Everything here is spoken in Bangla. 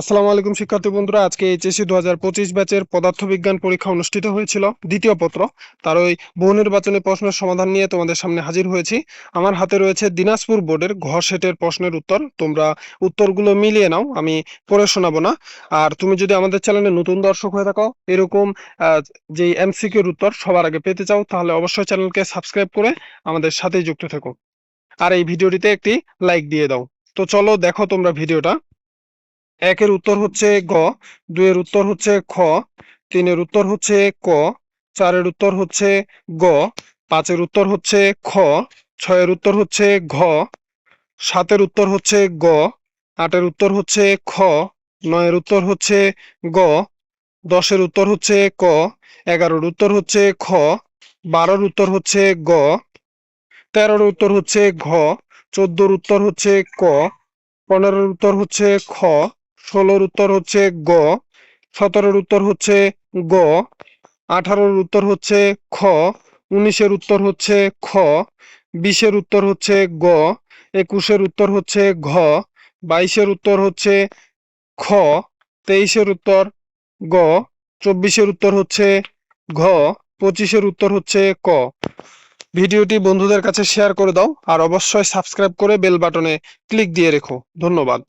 আসসালামু আলাইকুম, শিক্ষার্থী বন্ধুরা। আজকে এইচএসসি দু হাজার পঁচিশ ব্যাচের পদার্থবিজ্ঞান পরীক্ষা অনুষ্ঠিত হয়েছিল, দ্বিতীয় পত্র। তার ওই বহু নির্বাচনী প্রশ্নের সমাধান নিয়ে তোমাদের সামনে হাজির হয়েছি। আমার হাতে রয়েছে দিনাজপুর বোর্ডের ঘর সেটের প্রশ্নের উত্তর। তোমরা উত্তরগুলো মিলিয়ে নাও, আমি পড়ে শোনাবো না। আর তুমি যদি আমাদের চ্যানেলে নতুন দর্শক হয়ে থাকো, এরকম যে এমসিকিউর উত্তর সবার আগে পেতে চাও, তাহলে অবশ্যই চ্যানেলকে সাবস্ক্রাইব করে আমাদের সাথেই যুক্ত থেকো। আর এই ভিডিওটিতে একটি লাইক দিয়ে দাও। তো চলো দেখো তোমরা ভিডিওটা। একের উত্তর হচ্ছে গ দুইয়ের উত্তর হচ্ছে খ তিনের উত্তর হচ্ছে ক চারের উত্তর হচ্ছে গ পাঁচের উত্তর হচ্ছে খ ছয়ের উত্তর হচ্ছে ঘ সাতের উত্তর হচ্ছে গ আটের উত্তর হচ্ছে খ নয়ের উত্তর হচ্ছে গ দশের উত্তর হচ্ছে ক এগারোর উত্তর হচ্ছে খ বারোর উত্তর হচ্ছে গ তেরোর উত্তর হচ্ছে ঘ চোদ্দোর উত্তর হচ্ছে ক পনেরোর উত্তর হচ্ছে খ ষোলোর উত্তর হচ্ছে গ, সতেরোর উত্তর হচ্ছে গ, আঠারোর উত্তর হচ্ছে খ, উনিশের উত্তর হচ্ছে খ, বিশের উত্তর হচ্ছে গ, একুশের উত্তর হচ্ছে ঘ, বাইশের উত্তর হচ্ছে খ, তেইশের উত্তর গ, চব্বিশের উত্তর হচ্ছে ঘ, পঁচিশের উত্তর হচ্ছে ক। ভিডিওটি বন্ধুদের কাছে শেয়ার করে দাও আর অবশ্যই সাবস্ক্রাইব করে বেল বাটনে ক্লিক দিয়ে রেখো। ধন্যবাদ।